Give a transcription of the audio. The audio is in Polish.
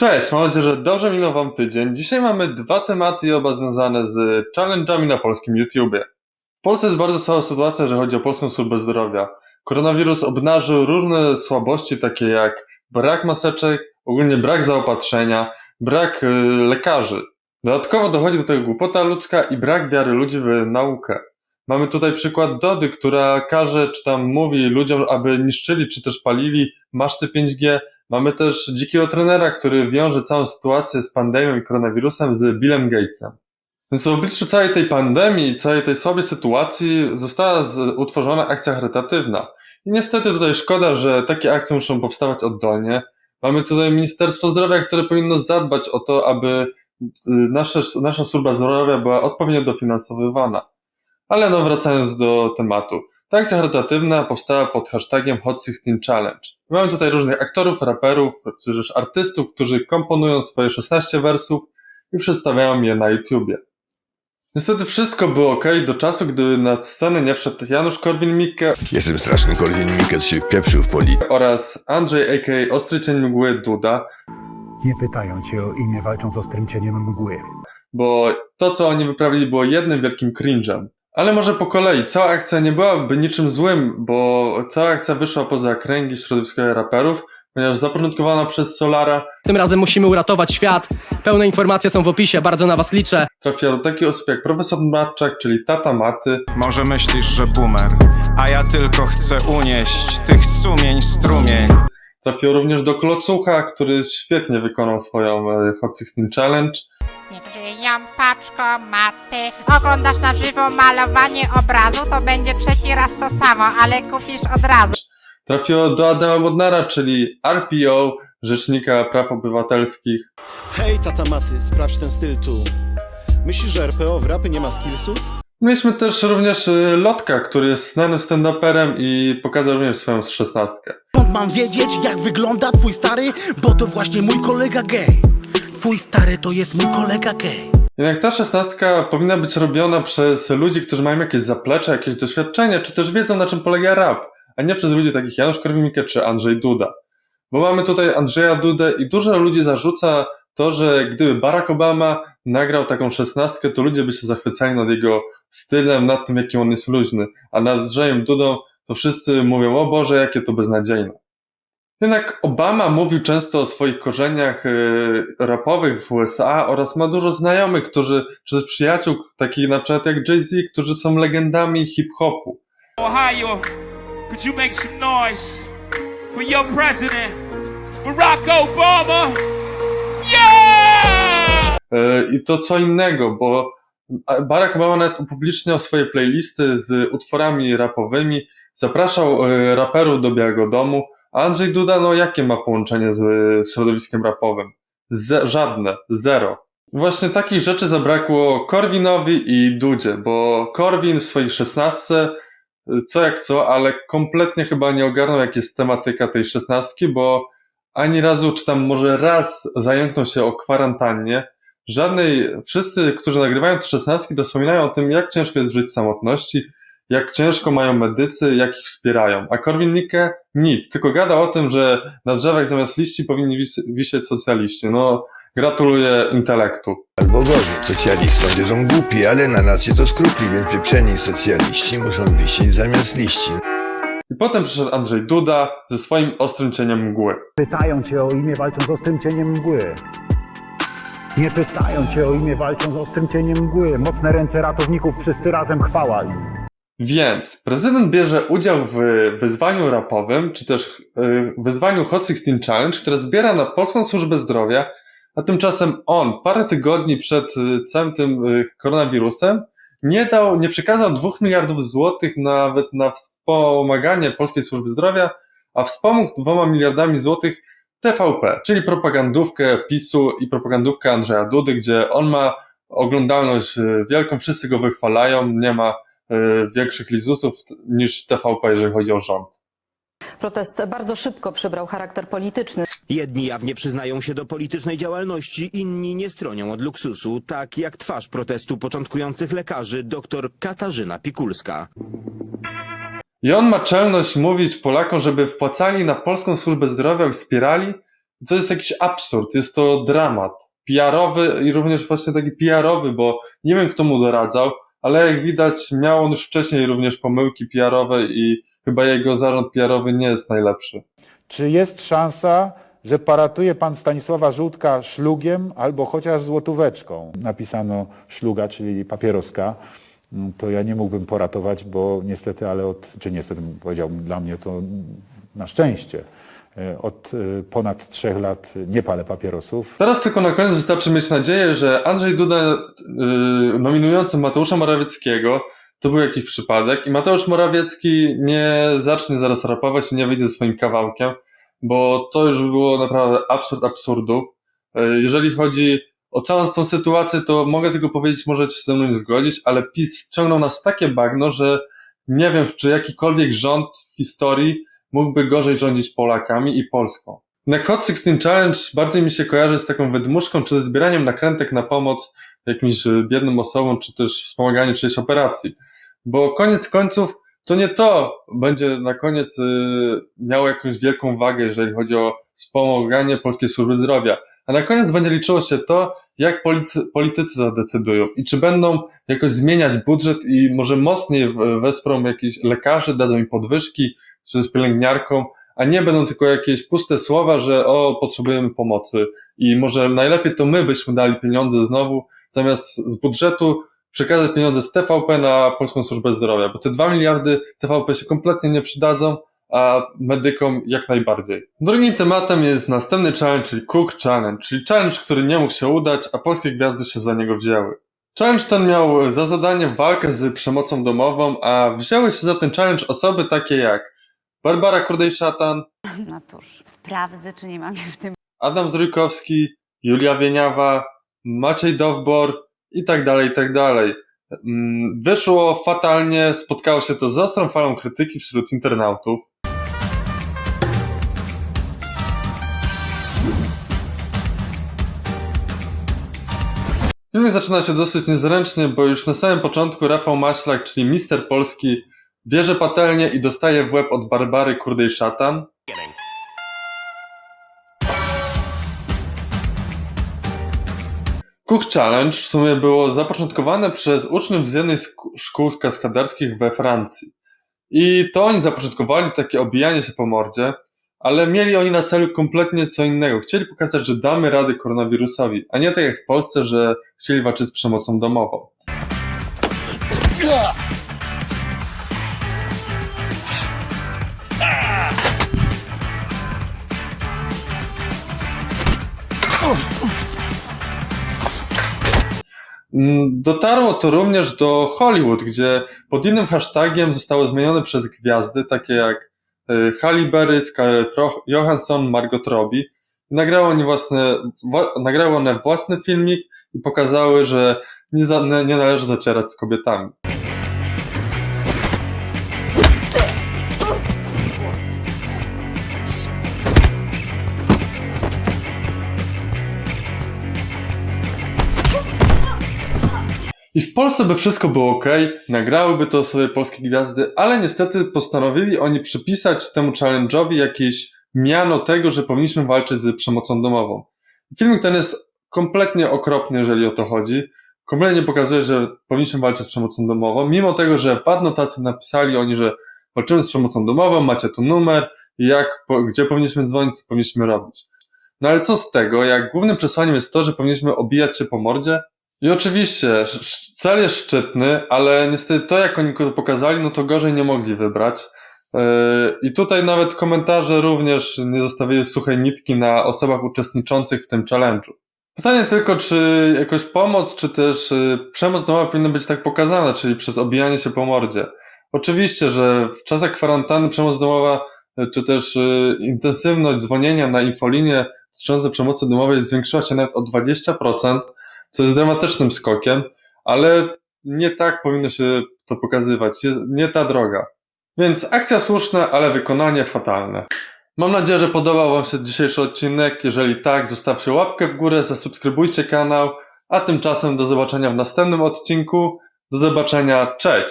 Cześć, mam nadzieję, że dobrze minął Wam tydzień. Dzisiaj mamy dwa tematy oba związane z challenge'ami na polskim YouTubie. W Polsce jest bardzo słaba sytuacja, jeżeli chodzi o polską służbę zdrowia. Koronawirus obnażył różne słabości, takie jak brak maseczek, ogólnie brak zaopatrzenia, brak y, lekarzy. Dodatkowo dochodzi do tego głupota ludzka i brak wiary ludzi w naukę. Mamy tutaj przykład Dody, która każe, czy tam mówi ludziom, aby niszczyli, czy też palili maszty 5G, Mamy też dzikiego trenera, który wiąże całą sytuację z pandemią i koronawirusem z Billem Gatesem. Więc w obliczu całej tej pandemii całej tej słabej sytuacji została utworzona akcja charytatywna. I niestety tutaj szkoda, że takie akcje muszą powstawać oddolnie. Mamy tutaj Ministerstwo Zdrowia, które powinno zadbać o to, aby y, nasze, nasza służba zdrowia była odpowiednio dofinansowywana. Ale no wracając do tematu. Ta akcja charytatywna powstała pod hashtagiem Hot 16 Challenge. Mamy tutaj różnych aktorów, raperów, czy też artystów, którzy komponują swoje 16 wersów i przedstawiają je na YouTubie. Niestety wszystko było ok do czasu, gdy na scenę nie wszedł Janusz Korwin-Mikke Jestem straszny Korwin Mikke, się wpieprzył w politykę. oraz Andrzej a.k.a. Ostry Cień Mgły Duda, Nie pytają cię o imię, walcząc z ostrym cieniem mgły. bo to, co oni wyprawili, było jednym wielkim cringe'em. Ale może po kolei, cała akcja nie byłaby niczym złym, bo cała akcja wyszła poza kręgi środowiskowe raperów, ponieważ zapoczątkowana przez Solara Tym razem musimy uratować świat. Pełne informacje są w opisie, bardzo na was liczę. trafiła do takich osób jak profesor Matczak, czyli tata Maty, Może myślisz, że boomer, a ja tylko chcę unieść tych sumień strumień. trafiła również do Klocucha, który świetnie wykonał swoją e, Hot 16 Challenge, Niech żyją paczko maty. Oglądasz na żywo malowanie obrazu, to będzie trzeci raz to samo, ale kupisz od razu. trafiło do Adama Bodnara, czyli RPO, Rzecznika Praw Obywatelskich, Hej, tata Maty, sprawdź ten styl tu. Myślisz, że RPO w rapy nie ma skillsów? Mieliśmy też również e, Lotka, który jest znanym stand-uperem i pokazał również swoją szesnastkę. Skąd mam wiedzieć, jak wygląda twój stary? Bo to właśnie mój kolega gej. Twój stary to jest mój kolega gej. Jednak ta szesnastka powinna być robiona przez ludzi, którzy mają jakieś zaplecze, jakieś doświadczenie, czy też wiedzą na czym polega rap, a nie przez ludzi takich Janusz Korwin-Mikke czy Andrzej Duda. Bo mamy tutaj Andrzeja Dudę i dużo ludzi zarzuca to, że gdyby Barack Obama nagrał taką szesnastkę, to ludzie by się zachwycali nad jego stylem, nad tym, jaki on jest luźny, a nad Andrzejem Dudą to wszyscy mówią, o Boże, jakie to beznadziejne. Jednak Obama mówił często o swoich korzeniach y, rapowych w USA oraz ma dużo znajomych, którzy, czy przyjaciół, takich na przykład jak Jay-Z, którzy są legendami hip-hopu. Ohio, could you make some noise for your president, Barack Obama? Yeah! E, I to co innego, bo Barack Obama nawet upubliczniał swoje playlisty z utworami rapowymi, zapraszał e, raperów do Białego Domu, Andrzej Duda, no jakie ma połączenie z środowiskiem rapowym? Ze, żadne, zero. Właśnie takich rzeczy zabrakło Korwinowi i Dudzie, bo Korwin w swojej szesnastce, co jak co, ale kompletnie chyba nie ogarnął, jak jest tematyka tej szesnastki, bo ani razu, czy tam może raz zająknął się o kwarantannie, żadnej, wszyscy, którzy nagrywają te szesnastki, wspominają o tym, jak ciężko jest żyć w samotności, jak ciężko mają medycy, jak ich wspierają. A Korwin Mikke nic, tylko gada o tym, że na drzewach zamiast liści powinni wis- wisieć socjaliści. No, gratuluję intelektu. Albo gorzej, socjalistom wierzą głupi, ale na nas się to skrupi, więc pieprzeni socjaliści muszą wisieć zamiast liści. I potem przyszedł Andrzej Duda ze swoim ostrym cieniem mgły. Pytają cię o imię, walcząc z ostrym cieniem mgły. Nie pytają cię o imię, walcząc z ostrym cieniem mgły. Mocne ręce ratowników, wszyscy razem chwała im. Więc prezydent bierze udział w wyzwaniu rapowym, czy też y, wyzwaniu Hot 16 Challenge, które zbiera na Polską Służbę Zdrowia, a tymczasem on parę tygodni przed y, całym tym y, koronawirusem nie dał, nie przekazał dwóch miliardów złotych nawet na wspomaganie Polskiej Służby Zdrowia, a wspomógł dwoma miliardami złotych TVP, czyli propagandówkę PiSu i propagandówkę Andrzeja Dudy, gdzie on ma oglądalność wielką, wszyscy go wychwalają, nie ma większych lizusów niż TVP, jeżeli chodzi o rząd. Protest bardzo szybko przybrał charakter polityczny. Jedni jawnie przyznają się do politycznej działalności, inni nie stronią od luksusu, tak jak twarz protestu początkujących lekarzy dr Katarzyna Pikulska. I on ma czelność mówić Polakom, żeby wpłacali na polską służbę zdrowia i wspierali, To jest jakiś absurd, jest to dramat. PR-owy i również właśnie taki PR-owy, bo nie wiem kto mu doradzał, ale jak widać miał on już wcześniej również pomyłki PR-owe i chyba jego zarząd PR-owy nie jest najlepszy. Czy jest szansa, że paratuje pan Stanisława Żółtka szlugiem albo chociaż złotóweczką? Napisano szluga, czyli papieroska. Mm, To ja nie mógłbym poratować, bo niestety, ale od, czy niestety bym powiedział, dla mnie to na szczęście. E, Od e, ponad trzech lat nie palę papierosów. Teraz tylko na koniec wystarczy mieć nadzieję, że Andrzej Duda yy, nominujący Mateusza Morawieckiego to był jakiś przypadek i Mateusz Morawiecki nie zacznie zaraz rapować i nie wyjdzie ze swoim kawałkiem, bo to już by było naprawdę absurd absurdów. Jeżeli chodzi o całą tą sytuację, to mogę tylko powiedzieć, możecie się ze mną nie zgodzić, ale PiS wciągnął nas w takie bagno, że nie wiem, czy jakikolwiek rząd w historii mógłby gorzej rządzić Polakami i Polską. Na Hot 16 Challenge bardziej mi się kojarzy z taką wydmuszką, czy ze zbieraniem nakrętek na pomoc jakimś e, biednym osobom, czy też wspomaganiu czyjejś operacji. Bo koniec końców to nie to będzie na koniec y, miało jakąś wielką wagę, jeżeli chodzi o wspomaganie polskiej służby zdrowia. A na koniec będzie liczyło się to, jak politycy zadecydują i czy będą jakoś zmieniać budżet i może mocniej wesprą jakichś lekarzy, dadzą im podwyżki, czy z pielęgniarką, a nie będą tylko jakieś puste słowa, że o, potrzebujemy pomocy i może najlepiej to my byśmy dali pieniądze znowu, zamiast z budżetu przekazać pieniądze z TVP na Polską Służbę Zdrowia, bo te 2 miliardy TVP się kompletnie nie przydadzą, a medykom jak najbardziej. Drugim tematem jest następny challenge, czyli Cook Challenge, czyli challenge, który nie mógł się udać, a polskie gwiazdy się za niego wzięły. Challenge ten miał za zadanie walkę z przemocą domową, a wzięły się za ten challenge osoby takie jak Barbara Kurdej-Szatan, No cóż, sprawdzę, czy nie mam w tym Adam Zdrójkowski, Julia Wieniawa, Maciej Dowbor i tak dalej, i tak dalej. Mm, Wyszło fatalnie, spotkało się to z ostrą falą krytyki wśród internautów. Film zaczyna się dosyć niezręcznie, bo już na samym początku Rafał Maślak, czyli Mister Polski, bierze patelnię i dostaje w łeb od Barbary Kurdej Szatan. Cook Challenge w sumie było zapoczątkowane przez uczniów z jednej z szkół kaskaderskich we Francji. I to oni zapoczątkowali takie obijanie się po mordzie, ale mieli oni na celu kompletnie co innego. Chcieli pokazać, że damy radę koronawirusowi, a nie tak jak w Polsce, że chcieli walczyć z przemocą domową. Mm, Dotarło to również do Hollywood, gdzie pod innym hashtagiem zostały zmienione przez gwiazdy, takie jak y, Halle Berry, Scarlett Johansson, Margot Robbie. Nagrały, oni własne, wa- nagrały one własny filmik i pokazały, że nie, za, nie należy zacierać z kobietami. I w Polsce by wszystko było ok, nagrałyby to sobie polskie gwiazdy, ale niestety postanowili oni przypisać temu challenge'owi jakieś miano tego, że powinniśmy walczyć z przemocą domową. Filmik ten jest kompletnie okropny, jeżeli o to chodzi. Kompletnie pokazuje, że powinniśmy walczyć z przemocą domową, mimo tego, że w adnotacji napisali oni, że walczymy z przemocą domową, macie tu numer, jak, gdzie powinniśmy dzwonić, co powinniśmy robić. No ale co z tego, jak głównym przesłaniem jest to, że powinniśmy obijać się po mordzie? I oczywiście, cel jest szczytny, ale niestety to, jak oni go pokazali, no to gorzej nie mogli wybrać. Yy, I tutaj nawet komentarze również nie zostawiły suchej nitki na osobach uczestniczących w tym challenge'u. Pytanie tylko, czy jakoś pomoc, czy też yy, przemoc domowa powinna być tak pokazana, czyli przez obijanie się po mordzie. Oczywiście, że w czasach kwarantanny przemoc domowa, yy, czy też intensywność dzwonienia na infolinię dotyczące przemocy domowej zwiększyła się nawet o 20%, co jest dramatycznym skokiem, ale nie tak powinno się to pokazywać, nie ta droga. Więc akcja słuszna, ale wykonanie fatalne. Mam nadzieję, że podobał Wam się dzisiejszy odcinek. Jeżeli tak, zostawcie łapkę w górę, zasubskrybujcie kanał, a tymczasem do zobaczenia w następnym odcinku. Do zobaczenia, cześć!